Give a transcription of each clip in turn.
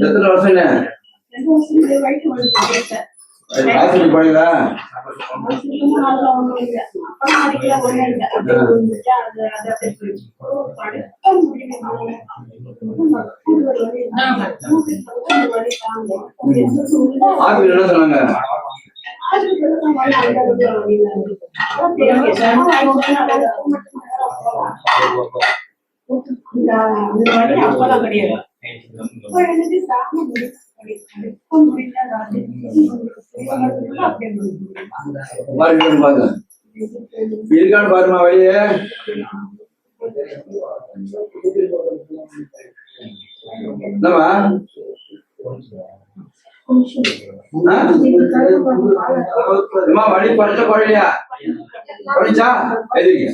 எத்தனை வருஷம் ஆஸ்பத்திரி போனீங்களா ஆஸ்பத்திரி என்ன சொன்னாங்க பாருங்க பாருங்க இருக்கான்னு பாருமா வெளியே என்னம்மா வழி குறைச்ச குறையிலையா குறைச்சா எதிரிங்க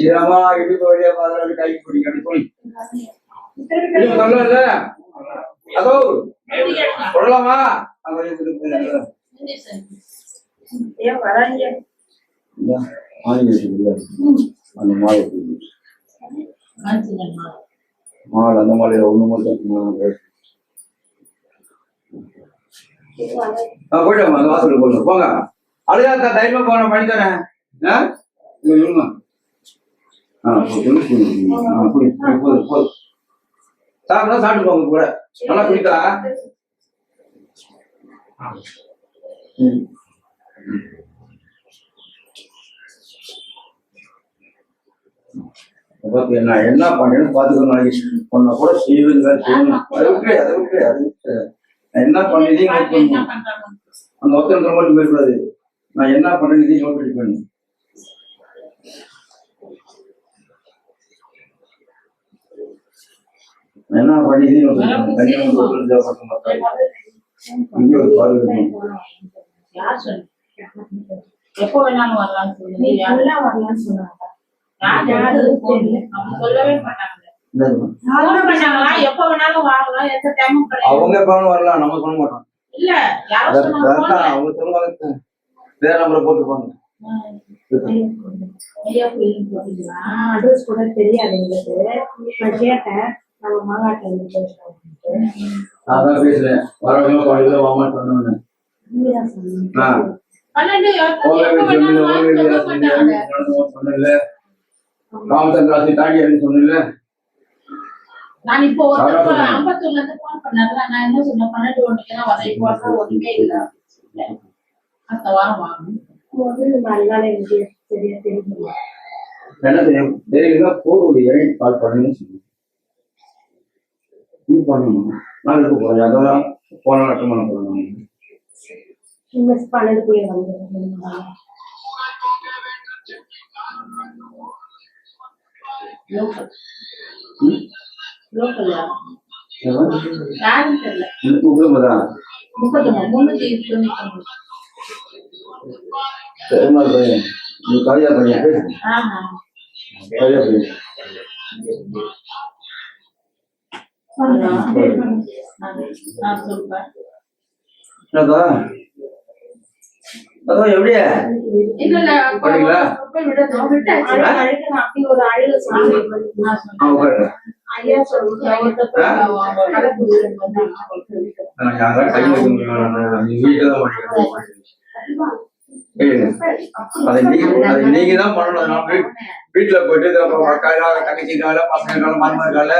ஈரமா இடுப்பு வழியா பாதுகாப்பு கை பிடிக்கணும் போய் சொல்லல அதோ சொல்லலாமா? அந்த மாலை அந்த மாலையில ஒண்ணு மட்டும் போயிட்டு வாங்க, வாசல் வாசலுக்கு போங்க. அழுதா அழுகாத தைரியமா போன பண்ணி தரேன். ஆ? இங்க சாப்பிட்டு போங்க கூட. நல்லா குடித்தா என்ன பண்ணு பாத்துக்கணும் பார்த்துக்கணும் உன்னை கூட செய்வீங்க அதை விட்டு அதை விட்டு அதை விட்டு என்ன பண்ணதையும் நோட் பண்ணணும் அந்த ஒருத்தர் மட்டும் போயிடக்கூடாது நான் என்ன இதையும் நோட் பண்ணி பண்ணு நான் என்ன பண்ணி இதையும் பண்ணி இங்கே ஒரு எப்போ வேணாலும் வரலாம்னு சொல்லுங்க. வரலாம்னு சொன்னாங்க. சொல்லவே மாட்டாங்க. அவங்க எப்பவும் வரலாம். நம்ம சொல்ல மாட்டோம். இல்ல அதான் அதான். அவங்க சொல்லுவாங்க. வேற நம்பரை போட்டுப்பாங்க அட்ரஸ் கூட தெரியாது எங்களுக்கு. நான் கேட்டேன். நம்ம இருந்து பேசுறோம் நான் தான் பேசுறேன். போக நான் இப்போ ஒருத்தர்? அம்பத்தூர்ல இருந்து போன் பண்ணாருல நான் என்ன சொன்னேன் பன்னெண்டு ஒண்ணுக்கு தான் வரேன். இப்போ ஒண்ணுமே இல்ல. அடுத்த வாரம் வாங்கணும். பன்னெண்டு சரிமா பையன். நீ பையன் பையன். அதான் நீங்க தான் பண்ணணும் வீட்டுல போயிட்டு அக்கால தங்கச்சி கால பசங்க கால மாமனார் கால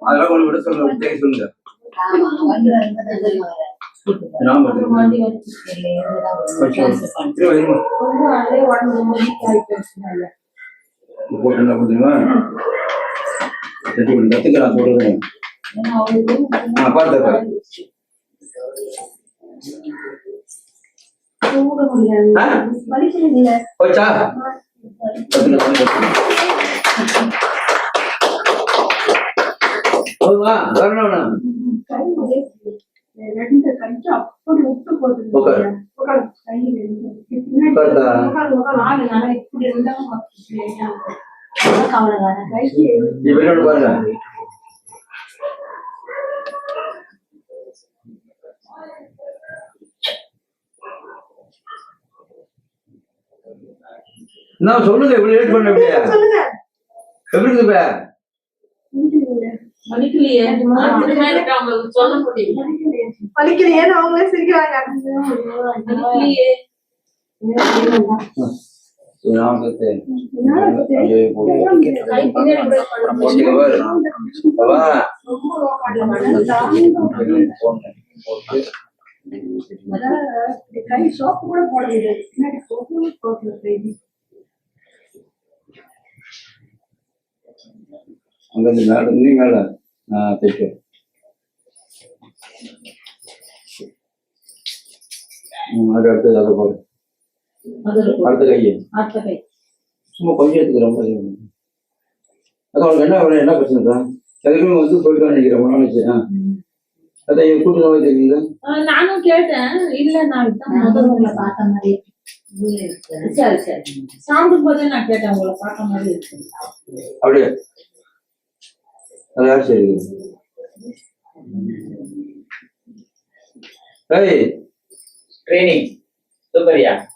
அதெல்லாம் உங்களுக்கு சொல்லுங்க சொல்லுங்க நான் கத்துக்க நான் சொல்றேன் போச்சா போதுமா வரணும் அப்படி விட்டு போகுது. பின்னாடி நானே வெளியோட பாருங்க என்ன சொல்லுங்க இப்படி லேட் பண்ண சொல்லுங்க? எப்படி இருக்கு? வலிக்கலையே நான் அவங்களே சிரிக்கிறாங்க. வலிக்கலையே ஒரு நாமத்தை அப்படியே போடு. கை சோப்பு கூட போட முடியாது பின்னாடி சோப்பு போட்டு மேல நீ மேல தைக்க அடுத்தது அதை போடு. அடுத்த கையை சும்மா கொஞ்சம் எடுத்துக்கிற மாதிரி அது உனக்கு என்ன என்ன பிரச்சனை தான் எதுக்குமே வந்து போயிட்டு நினைக்கிறேன் ஒன்றும் வச்சு ஆ அதான் என் கூட்டு நோய் தெரியல நானும் கேட்டேன். இல்ல நான் இதான் முதல் உங்களை பார்த்த மாதிரி இருக்கு. சரி சரி. சாப்பிடும் போதே நான் கேட்டேன் உங்களை பார்த்த மாதிரி இருக்கு. அப்படியே? அது யார் சரி? ஏய் ட்ரைனிங்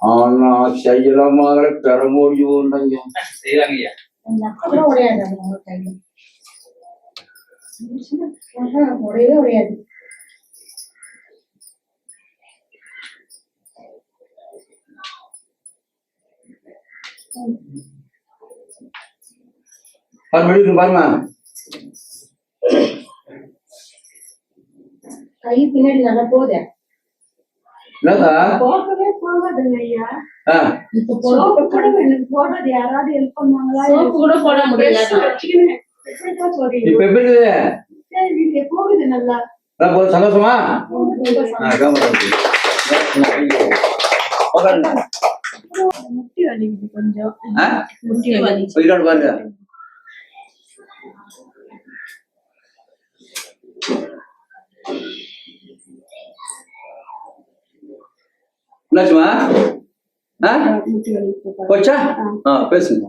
ஆனா செய்யலாமாங்கிற அது உங்க கையில. உடையவே உடையாது அது. மடிக்கு பாருமா கை பின்னாடி நல்லா போதே என்னதா போகவே போகாதுங்க ஐயா ஆ இப்ப எப்படி போகுது நல்லா. சந்தோஷமா? கொஞ்சம். முட்டி வலி போயிட்டு பாருங்க என்னாச்சுமா? போச்சா? ஆ பேசுங்க.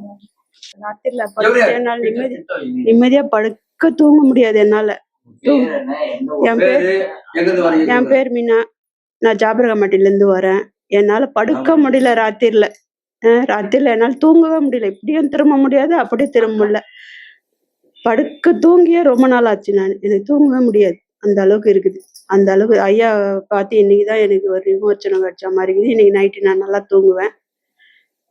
நிம்மதியா படுக்க தூங்க முடியாது என்னால. என் பேர் என் பேர் மீனா. நான் ஜாபரகமாட்டில இருந்து வரேன். என்னால படுக்க முடியல ராத்திரில ராத்திரில என்னால தூங்கவே முடியல. இப்படியும் திரும்ப முடியாது அப்படியே திரும்ப முடியல. படுக்க தூங்கியே ரொம்ப நாள் ஆச்சு நான். எனக்கு தூங்கவே முடியாது. அந்த அளவுக்கு இருக்குது. அந்த அளவு ஐயா பார்த்து இன்னைக்குதான் எனக்கு ஒரு விமோச்சனம் கிடைச்ச மாதிரி இருக்குது. இன்னைக்கு நைட்டு நான் நல்லா தூங்குவேன்.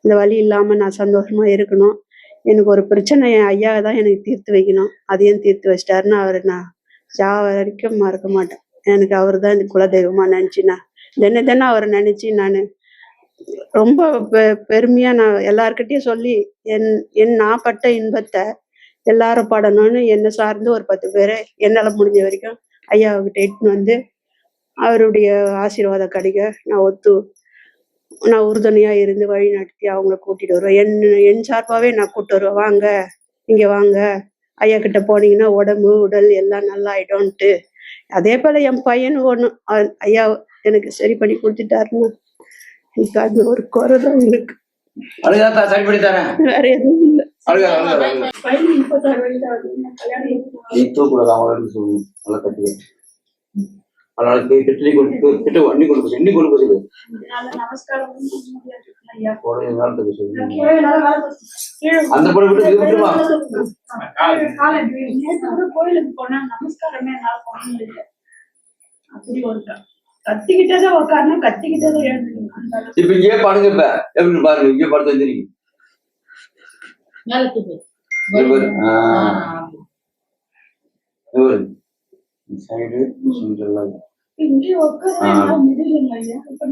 இந்த வழி இல்லாமல் நான் சந்தோஷமா இருக்கணும். எனக்கு ஒரு பிரச்சனை என் ஐயா தான் எனக்கு தீர்த்து வைக்கணும். அதையும் தீர்த்து வச்சிட்டாருன்னு அவரை நான் ஜா வரைக்கும் மறக்க மாட்டேன். எனக்கு அவர் தான் இந்த குலதெய்வமா நினச்சி நான் தின தினம் அவரை நினச்சி நான் ரொம்ப பெ- பெருமையா நான் எல்லார்கிட்டயும் சொல்லி என் என் நான் பட்ட இன்பத்தை எல்லாரும் படணும்னு என்னை சார்ந்து ஒரு பத்து பேரை என்னால் முடிஞ்ச வரைக்கும் ஐயாவுக்கிட்ட இட்டுன்னு வந்து அவருடைய ஆசீர்வாதம் கிடைக்க நான் ஒத்து நான் உறுதுணையா இருந்து வழி நடத்தி அவங்கள கூட்டிட்டு வருவேன். என் என் சார்பாவே நான் கூட்டு வருவேன். வாங்க இங்க வாங்க. ஐயா கிட்ட போனீங்கன்னா உடம்பு உடல் எல்லாம் நல்லா ஆயிடும்ட்டு அதே போல என் பையன் அவன் ஐயா எனக்கு சரி பண்ணி கொடுத்துட்டாருன்னு எனக்கு அது ஒரு குறை தான் எனக்கு. வேற எதுவும் இல்லை. அந்த படம் விட்டு விட்டுமா கோயிலுக்கு போனா நமஸ்காரமே என்னால பண்ண முடியல. அப்படி ஒரு க- கத்திக்கிட்டே தான் உட்காரணும் கத்திக்கிட்டே தான் எழுந்துக்கணும் அந்த அளவுக்கு. இப்ப இங்கே பாருங்க இப்ப. எப்படி பாருங்க இங்கே படுத்து வந்துருக்கீங்க மேல தூக்கு இங்க பாரு. ஆ. ஆ. இங்க பாரு. இந்த சைடு சென்டர்லாம் இங்கே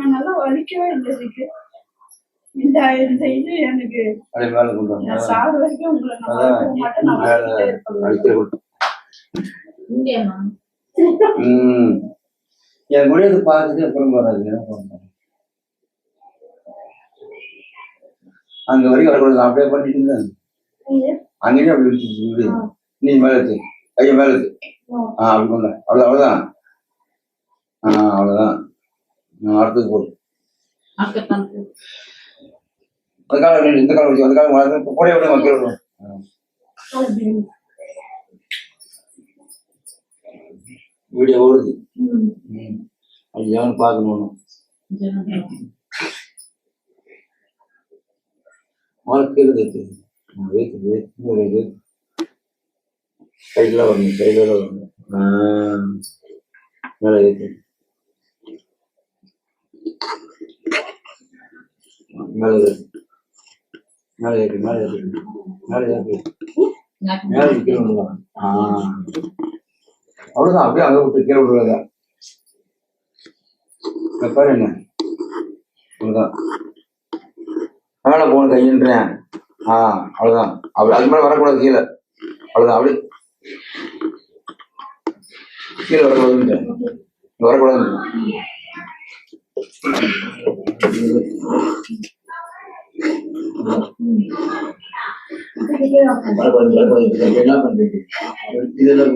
நல்லா வலிக்கவே இல்லை இந்த இந்த இது எனக்கு வரைக்கும் உங்களை என் முடியாது பார்த்துட்டு அப்புறம் வராது அங்க வரைக்கும் வரக்கூடாது. அப்படியே பண்ணிட்டு இருந்தேன். அங்கேயும் அப்படி வீடு நீ மேல இருக்கு கையை மேல இருக்கு ஆ. அப்படி பண்ண அவ்வளோ அவ்வளோதான். ஆ அவ்வளோதான். நான் அடுத்தது போடு. அந்த காலம் இந்த காலம் அந்த காலம் வளர்ந்து போடைய விட மக்கள் விடும். வீடியோ ஓடுது. அது எவனு பார்க்கணும் முதல்ல கீழே இருக்கு வெயிட் வெயிட் வெயிட் சைடில் வரணும் சைடில் வரணும் மேலே ஏற்று மேலே ஏறு. மேலே ஏறு மேலே ஏறு மேலே ஏறு மேலே கீழே விடுவாங்க ஆ அவ்வளோதான் அப்படியே அங்கே விட்டு கீழே விடுறதா இங்க பாரு என்ன அவ்வளோதான் மேலே போன கையின்றேன் ஆ அவ்வளோதான் அப்படி அது மேலே வரக்கூடாது கீழே. அவ்வளோதான் அப்படி கீழே வரக்கூடாதுன்றேன் இங்க வரக்கூடாது என்ன பண்றீங்க இதெல்லாம்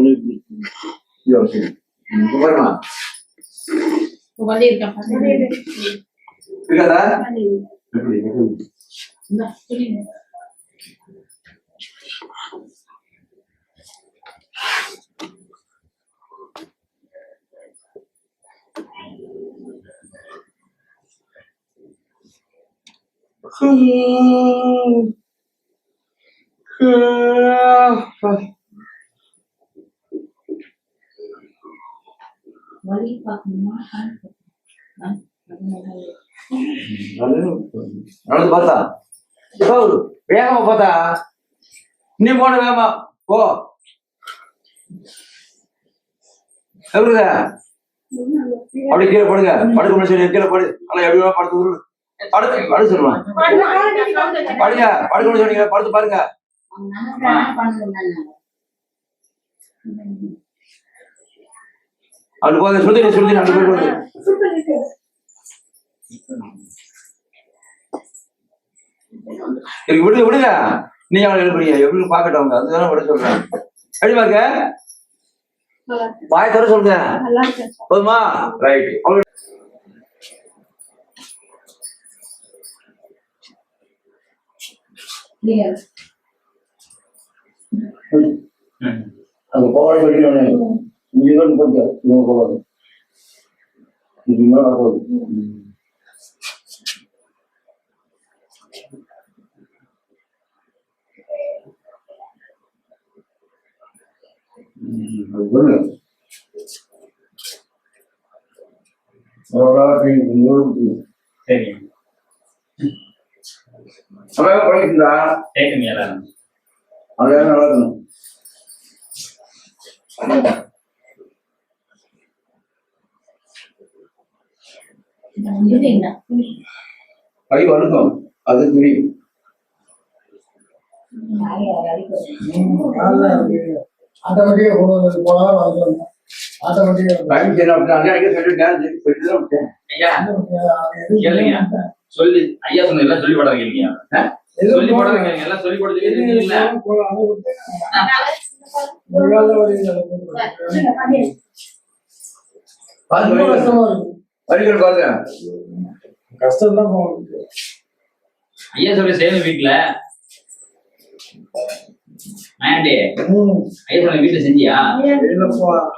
அவசியம் இங்க நடந்து பார்த்தா இப்போ வேகமா பார்த்தா நீ போன வேகமா போ எப்படிங்க அப்படி கீழே போடுங்க படுக்க முடியும் கீழே போடு நல்லா எப்படி வேணா படுத்து. படுத்து படு சொல்லுவேன் படுங்க படுக்க முடியும் சொன்னீங்க படுத்து பாருங்க. அப்படி போங்க சுத்தி சுத்தி போய் போகுது. சரி விடுங்க விடுங்க. நீங்க அவளை எழுப்புறீங்க. எப்படி பார்க்கட்டும் அவங்க அதுதான் விட சொல்றேன். எப்படி பாருங்க. வாய் தர சொல்லுங்க. நல்லா இருக்கு போதுமா ரைட் clear. அங்க போகாத சொல்லிடுவானே இங்க தான் போங்க இவங்க போகாது இது மேல போகுது அது சொல்லுங்க சரி அவன் படிக்கிறா கேட்குங்க எல்லாரும் அதான் நல்லா இருக்கணும்? கை வழுக்கும் அது தெரியும் ஆட்டோமேட்டிக்கா கொண்டு ஆட்டோமேட்டிக்கா சொல்லிட்டேன் சொல்லி. ஐயா சொன்ன எல்லாம் சொல்லி போடாதீங்க இல்லையா? சொல்லி போடாதீங்க. எல்லாம் சொல்லி பார்த்து வலிக்கிற பாருங்க கஷ்டம் தான் ஐயா சொல்லி செய்யணும் வீட்டுல ஆண்டி ஐயா சொன்ன வீட்டுல செஞ்சியா?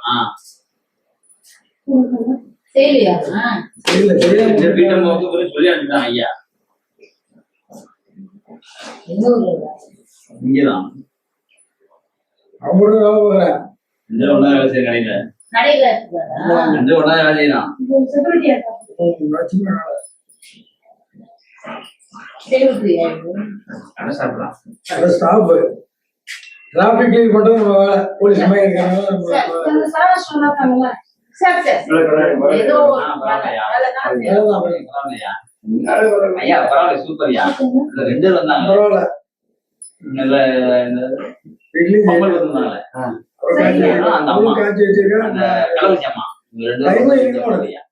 ஆ. செய்யலையா? ஐயா? இங்கதான். அவங்களுக்கு வேலை பார்க்குறேன் இந்த ஒன்னா வேலை செய்ய கடையில. கடையில? இந்த ஒன்னா வேலை செய்யலாம் டிராபிக் கிளீன் பண்றது நம்ம வேலை. போலீஸ் மாதிரி இருக்காங்க. சரி, சரி. ஏதோ ஐயா பரவாயில்ல சூப்பர்யா இல்ல ரெண்டு பேர் வந்தாங்க பரவாயில்ல நல்ல இந்த இட்லி பொங்கல் வந்தாங்க அந்த அம்மா. அம்மா இந்த ரெண்டு பேரும். பரவாயில்லையா?